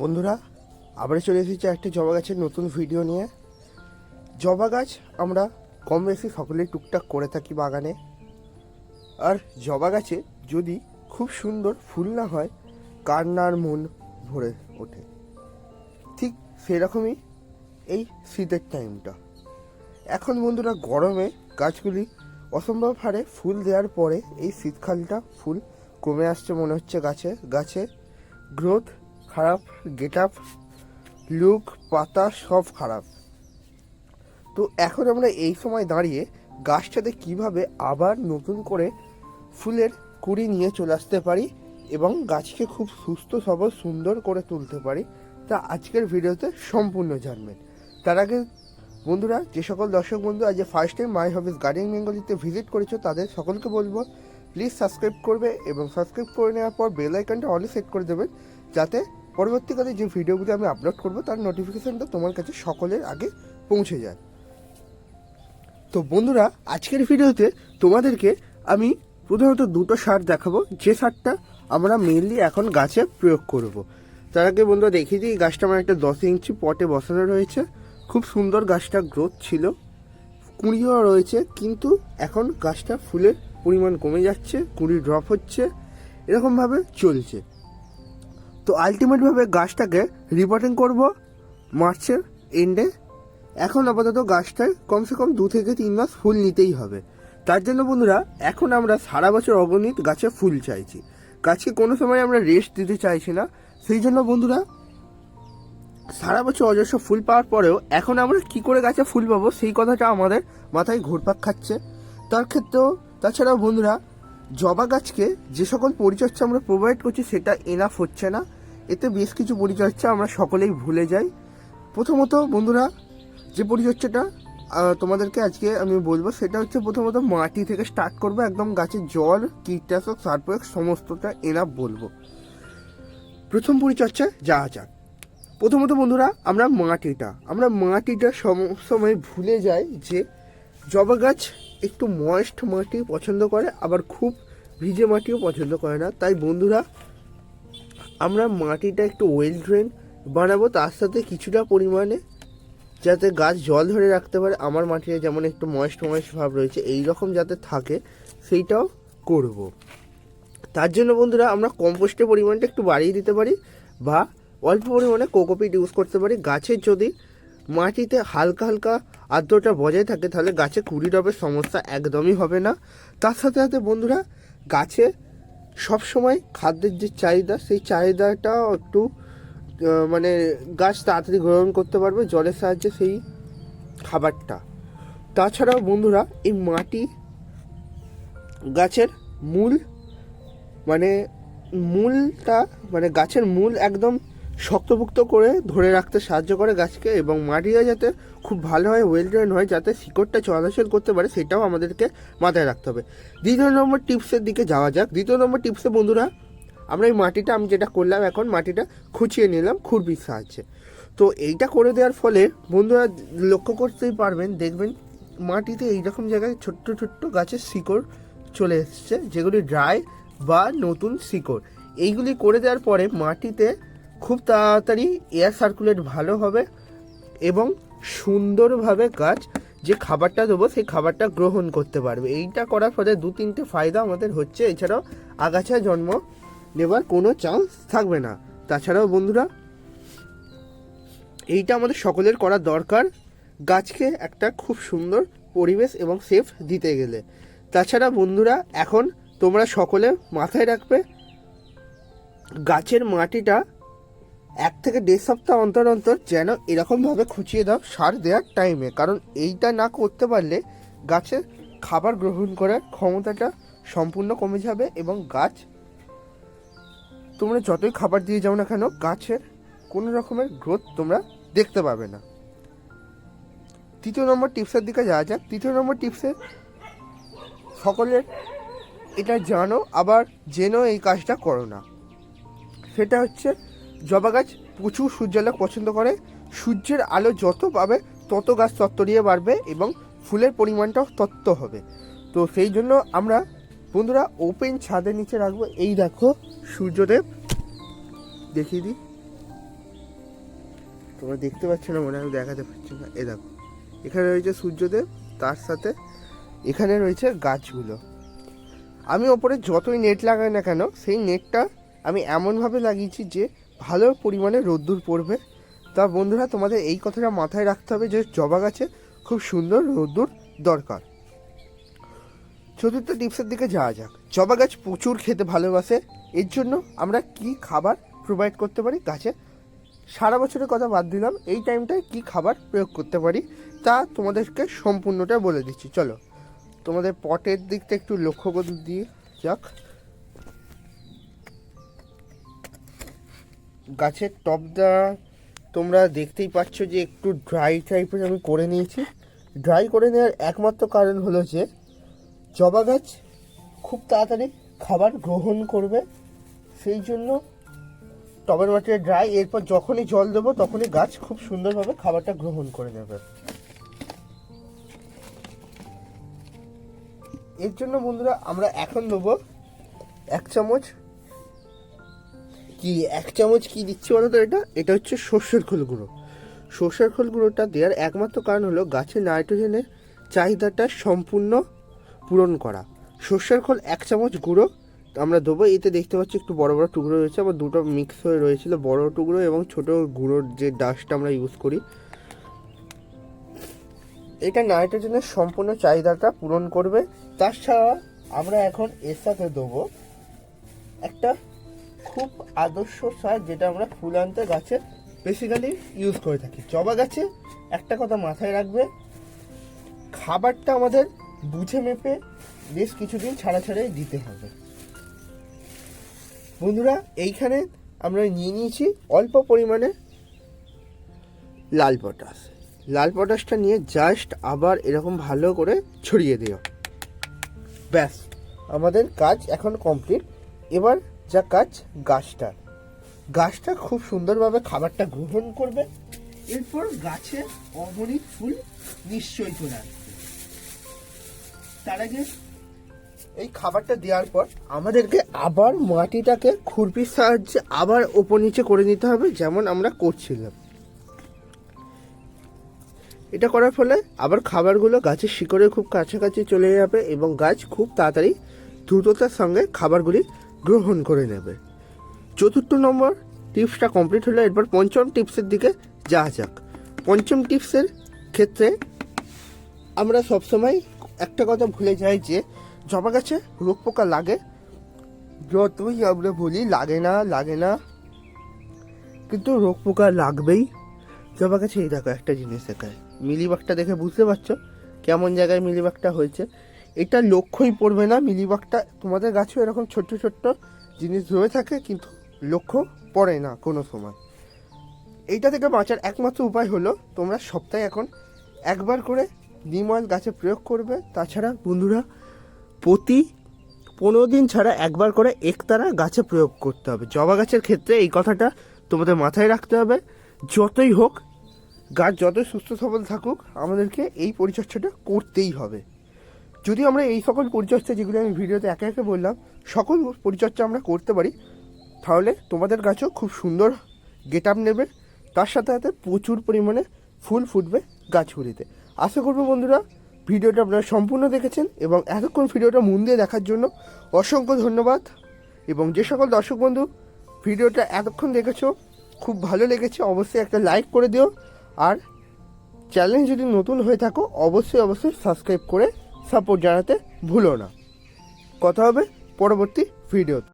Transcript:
বন্ধুরা আবার চলে এসেছি একটা জবা গাছের নতুন ভিডিও নিয়ে। জবা গাছ আমরা কম বেশি সকলেই টুকটাক করে থাকি বাগানে। আর জবা গাছে যদি খুব সুন্দর ফুল না হয় আর মন ভরে ওঠে। ঠিক সেরকমই এই শীতের টাইমটা এখন বন্ধুরা, গরমে গাছগুলি অসম্ভব হারে ফুল দেওয়ার পরে এই শীতকালটা ফুল কমে আসছে মনে হচ্ছে গাছে। গাছে গ্রোথ খারাপ গেট আপ লুক, পাতা, সব খারাপ। তো এখন আমরা এই সময় দাঁড়িয়ে গাছটাতে কীভাবে আবার নতুন করে ফুলের কুড়ি নিয়ে চলে আসতে পারি এবং গাছকে খুব সুস্থ, সবল, সুন্দর করে তুলতে পারি, তা আজকের ভিডিওতে সম্পূর্ণ জানবেন। তার আগে বন্ধুরা, যে সকল দর্শক বন্ধু আজ first time my hobbies garden বেঙ্গলিতে visit করেছ, তাদের সকলকে বলব প্লিজ সাবস্ক্রাইব করবে এবং সাবস্ক্রাইব করে নেওয়ার পর বেল আইকনটা সেট করে দেবেন, যাতে পরবর্তীকালে যে ভিডিওগুলি আমি আপলোড করব, তার নোটিফিকেশানটা তোমার কাছে সকলের আগে পৌঁছে যায়। তো বন্ধুরা, আজকের ভিডিওতে তোমাদেরকে আমি প্রধানত দুটো সার দেখাবো। যে সারটা আমরা মেনলি এখন গাছে প্রয়োগ করব। তার আগে বন্ধুরা দেখিয়ে দিই গাছটা আমার একটা দশ ইঞ্চি পটে বসানো রয়েছে। খুব সুন্দর গাছটা গ্রোথ ছিল, কুঁড়িও রয়েছে, কিন্তু এখন গাছটা ফুলের পরিমাণ কমে যাচ্ছে, কুঁড়ি ড্রপ হচ্ছে, এরকমভাবে চলছে। তো আলটিমেটভাবে গাছটাকে রিপোর্টিং করব মার্চের এন্ডে এখন আপাতত গাছটায় কমসে কম দু থেকে তিন মাস ফুল নিতেই হবে। তার জন্য বন্ধুরা, এখন আমরা সারা বছর অগণিত গাছে ফুল চাইছি। গাছকে কোনো সময় আমরা রেস্ট দিতে চাইছি না। সেই জন্য বন্ধুরা, সারা বছর অজস্র ফুল পাওয়ার পরেও এখন আমরা কি করে গাছে ফুল পাবো সেই কথাটা আমাদের মাথায় ঘুরপাক খাচ্ছে। তার ক্ষেত্রেও, তাছাড়াও বন্ধুরা জবা গাছকে যে সকল পরিচর্যা আমরা প্রোভাইড করছি সেটা এনাফ হচ্ছে না। এতে বেশ কিছু পরিচর্যা আমরা সকলেই ভুলে যাই। প্রথমত বন্ধুরা, যে পরিচর্যাটা তোমাদেরকে আজকে আমি বলব সেটা হচ্ছে প্রথমত মাটি থেকে স্টার্ট করব, একদম গাছে জল, কীটনাশক সার প্রয়োগ সমস্তটা এনাফ বলব। প্রথম পরিচর্যা যাওয়া যাক প্রথমত বন্ধুরা, আমরা মাটিটা আমরা মাটিটা সম- সময় ভুলে যাই যে জবা গাছ একটু ময়েস্ট মাটি পছন্দ করে, আবার খুব ভিজে মাটিও পছন্দ করে না। তাই বন্ধুরা, আমরা মাটিটা একটু ওয়েল ড্রেন বানাবো, তার সাথে কিছুটা পরিমাণে যাতে গাছ জল ধরে রাখতে পারে। আমার মাটিতে যেমন একটু ময়েস্ট ময়েস্ট ভাব রয়েছে এই রকম যাতে থাকে, সেইটাও করব। তার জন্য বন্ধুরা, আমরা কম্পোস্টের পরিমাণটা একটু বাড়িয়ে দিতে পারি, বা অল্প পরিমাণে কোকোপিট ইউজ করতে পারি। গাছের যদি মাটিতে হালকা হালকা আর্দ্রতা বজায় থাকে, তাহলে গাছে কুড়ি ডবের সমস্যা একদমই হবে না। তার সাথে সাথে বন্ধুরা, গাছে সবসময় খাদ্যের যে চাহিদা, সেই চাহিদাটাও একটু মানে গাছ তাড়াতাড়ি গ্রহণ করতে পারবে জলের সাহায্যে সেই খাবারটা। তাছাড়াও বন্ধুরা, এই মাটি গাছের মূল মানে মূলটা মানে গাছের মূল একদম শক্তপুক্ত করে ধরে রাখতে সাহায্য করে গাছকে এবং মাটিটা যাতে খুব ভালো হয় ওয়েল ড্রেন হয়, যাতে শিকড়টা চলাচল করতে পারে, সেটাও আমাদেরকে মাথায় রাখতে হবে। দ্বিতীয় নম্বর টিপসের দিকে যাওয়া যাক। দ্বিতীয় নম্বর টিপসে, বন্ধুরা, আমরা এই মাটিটা, আমি যেটা করলাম এখন, মাটিটা খুঁচিয়ে নিলাম খুরপির সাহায্যে। তো এইটা করে দেওয়ার ফলে, বন্ধুরা, লক্ষ্য করতেই পারবেন, দেখবেন মাটিতে এইরকম জায়গায় ছোট্ট ছোট্ট গাছের শিকড় চলে এসছে, যেগুলি ড্রাই বা নতুন শিকড়। এইগুলি করে দেওয়ার পরে মাটিতে খুব তাড়াতাড়ি এয়ার সার্কুলেট ভালো হবে এবং সুন্দরভাবে গাছ যে খাবারটা দেবো সেই খাবারটা গ্রহণ করতে পারবে। এইটা করার ফলে দু তিনটে ফায়দা আমাদের হচ্ছে। এছাড়াও আগাছা জন্ম নেবার কোনো চান্স থাকবে না। তাছাড়াও বন্ধুরা, এইটা আমাদের সকলের করা দরকার গাছকে একটা খুব সুন্দর পরিবেশ এবং সেফ দিতে গেলে। তাছাড়া বন্ধুরা, এখন তোমরা সকলে মাথায় রাখবে, গাছের মাটিটা এক থেকে দেড় সপ্তাহ অন্তর অন্তর যেন এরকমভাবে খুঁচিয়ে দাও, সার দেওয়ার টাইমে কারণ এইটা না করতে পারলে গাছের খাবার গ্রহণ করার ক্ষমতাটা সম্পূর্ণ কমে যাবে এবং গাছ, তোমরা যতই খাবার দিয়ে যাও না কেন, গাছের কোনো রকমের গ্রোথ তোমরা দেখতে পাবে না। তৃতীয় নম্বর টিপসের দিকে যাওয়া যাক। তৃতীয় নম্বর টিপসে সকলের এটা জানো, আবার জেনেও এই কাজটা করো না। সেটা হচ্ছে জবা গাছ প্রচুর সূর্যালোক পছন্দ করে। সূর্যের আলো যত পাবে, তত গাছ তত্তরিয়ে বাড়বে এবং ফুলের পরিমাণটাও তত্ত্ব হবে। তো সেই জন্য আমরা, বন্ধুরা ওপেন ছাদের নিচে রাখব। এই দেখো, সূর্যদেব। দেখিয়ে দিই। তোমরা দেখতে পাচ্ছ না মনে হয় দেখাতে পারছি না। এ দেখো, এখানে রয়েছে সূর্যদেব, তার সাথে এখানে রয়েছে গাছগুলো। আমি ওপরে যতই নেট লাগাই না কেন, সেই নেটটা আমি এমনভাবে লাগিয়েছি যে ভালো পরিমাণে রোদ্দুর পড়বে। তা বন্ধুরা, তোমাদের এই কথাটা মাথায় রাখতে হবে যে জবা গাছে খুব সুন্দর রোদ্দুর দরকার। চতুর্থ টিপসের দিকে যাওয়া যাক। জবা গাছ প্রচুর খেতে ভালোবাসে। এর জন্য আমরা কি খাবার প্রোভাইড করতে পারি গাছে? সারা বছরের কথা বাদ দিলাম, এই টাইমটায় কি খাবার প্রয়োগ করতে পারি তা তোমাদেরকে সম্পূর্ণটা বলে দিচ্ছি। চলো, তোমাদের পটের দিকটা একটু লক্ষ্য করে দিয়ে যাক। গাছের টপটা তোমরা দেখতেই পাচ্ছ যে একটু ড্রাই টাইপের আমি করে নিয়েছি। ড্রাই করে নেওয়ার একমাত্র কারণ হলো যে, জবা গাছ খুব তাড়াতাড়ি খাবার গ্রহণ করবে। সেই জন্য টবের মাটিতে ড্রাই এরপর যখনই জল দেবো তখনই গাছ খুব সুন্দরভাবে খাবারটা গ্রহণ করে নেবে। এর জন্য বন্ধুরা আমরা এখন দেবো এক চামচ কি, এক চামচ কি দিচ্ছি বলো তো এটা? এটা হচ্ছে সর্ষের খোল গুঁড়ো। সর্ষের খোল গুঁড়োটা দেওয়ার একমাত্র কারণ হলো গাছের নাইট্রোজেনের চাহিদাটা সম্পূর্ণ পূরণ করা। সর্ষের খোল এক চামচ গুঁড়ো, আমরা দেবো। এতে দেখতে পাচ্ছি একটু বড় বড় টুকরো রয়েছে, আবার দুটো মিক্স হয়ে রয়েছিল বড় টুকরো এবং ছোট গুঁড়োর যে ডাস্টটা আমরা ইউজ করি। এটা নাইট্রোজেনের সম্পূর্ণ চাহিদাটা পূরণ করবে। তাছাড়া আমরা এখন এর সাথে দেবো একটা খুব আদর্শ সার যেটা আমরা ফুল আনতে গাছে বেসিক্যালি ইউজ করে থাকি। জবা গাছে একটা কথা মাথায় রাখবে, খাবারটা আমাদের বুঝে মেপে বেশ কিছুদিন ছাড়া ছাড়াই দিতে হবে। বন্ধুরা, এইখানে আমরা নিয়ে নিয়েছি অল্প পরিমাণে লাল পটাশ। লাল পটাশটা নিয়ে জাস্ট আবার এরকম ভালো করে ছড়িয়ে দিও। ব্যাস, আমাদের কাজ এখন কমপ্লিট এবার যা কাজ গাছটা গাছটা খুব সুন্দরভাবে খাবারটা গ্রহণ করবে। এরপর গাছে অগণিত ফুল নিশ্চয়ই চলে আসবে। তার আগে এই খাবারটা দেওয়ার পর আমাদেরকে আবার মাটিটাকে খুরপির সাহায্যে আবার ওপর নিচে করে নিতে হবে, যেমন আমরা করছিলাম। এটা করার ফলে আবার খাবারগুলো গাছের শিকড়ে খুব কাছাকাছি চলে যাবে এবং গাছ খুব তাড়াতাড়ি দ্রুততার সঙ্গে খাবারগুলি গ্রহণ করে নেবে। চতুর্থ নম্বর টিপসটা কমপ্লিট হলো, এরপর পঞ্চম টিপসের দিকে যাওয়া যাক। পঞ্চম টিপসের ক্ষেত্রে আমরা সবসময় একটা কথা ভুলে যাই যে, জবা গাছে রোগ পোকা লাগে, যতই আমরা বলি লাগে না লাগে না, কিন্তু রোগ পোকা লাগবেই। জবা গাছে এই দেখো একটা জিনিস দেখায়। মিলিবাগটা দেখে বুঝতে পারছ কেমন জায়গায় মিলিবাগটা হয়েছে। এটা লক্ষ্যই পড়বে না, মিলিবাগটা তোমাদের গাছেও এরকম ছোট্ট ছোট্ট জিনিস ধরে থাকে, কিন্তু লক্ষ্য পড়ে না কোনো সময়। এইটা থেকে বাঁচার একমাত্র উপায় হলো, তোমরা সপ্তাহে এখন একবার করে নিম অয়েল গাছে প্রয়োগ করবে। তাছাড়া বন্ধুরা, প্রতি পনেরো দিন ছাড়া একবার করে একতারা গাছে প্রয়োগ করতে হবে। জবা গাছের ক্ষেত্রে এই কথাটা তোমাদের মাথায় রাখতে হবে। যতই হোক, গাছ যতই সুস্থ সবল থাকুক, আমাদেরকে এই পরিচর্যাটা করতেই হবে। যদি আমরা এই সকল পরিচর্যা যেগুলো আমি ভিডিওতে একে একে বললাম, সকল পরিচর্যা আমরা করতে পারি, তাহলে তোমাদের গাছও খুব সুন্দর গেট আপ নেবে, তার সাথে সাথে প্রচুর পরিমাণে ফুল ফুটবে গাছগুলিতে। আশা করব বন্ধুরা, ভিডিওটা আপনারা সম্পূর্ণ দেখেছেন এবং এতক্ষণ ভিডিওটা মন দিয়ে দেখার জন্য অসংখ্য ধন্যবাদ। এবং যে সকল দর্শক বন্ধু, ভিডিওটা এতক্ষণ দেখেছ, খুব ভালো লেগেছে, অবশ্যই একটা লাইক করে দিও। আর চ্যানেল যদি নতুন হয়ে থাকো, অবশ্যই অবশ্যই সাবস্ক্রাইব করে সাপোর্ট জানাতে ভুলো না। কথা হবে পরবর্তী ভিডিওতে।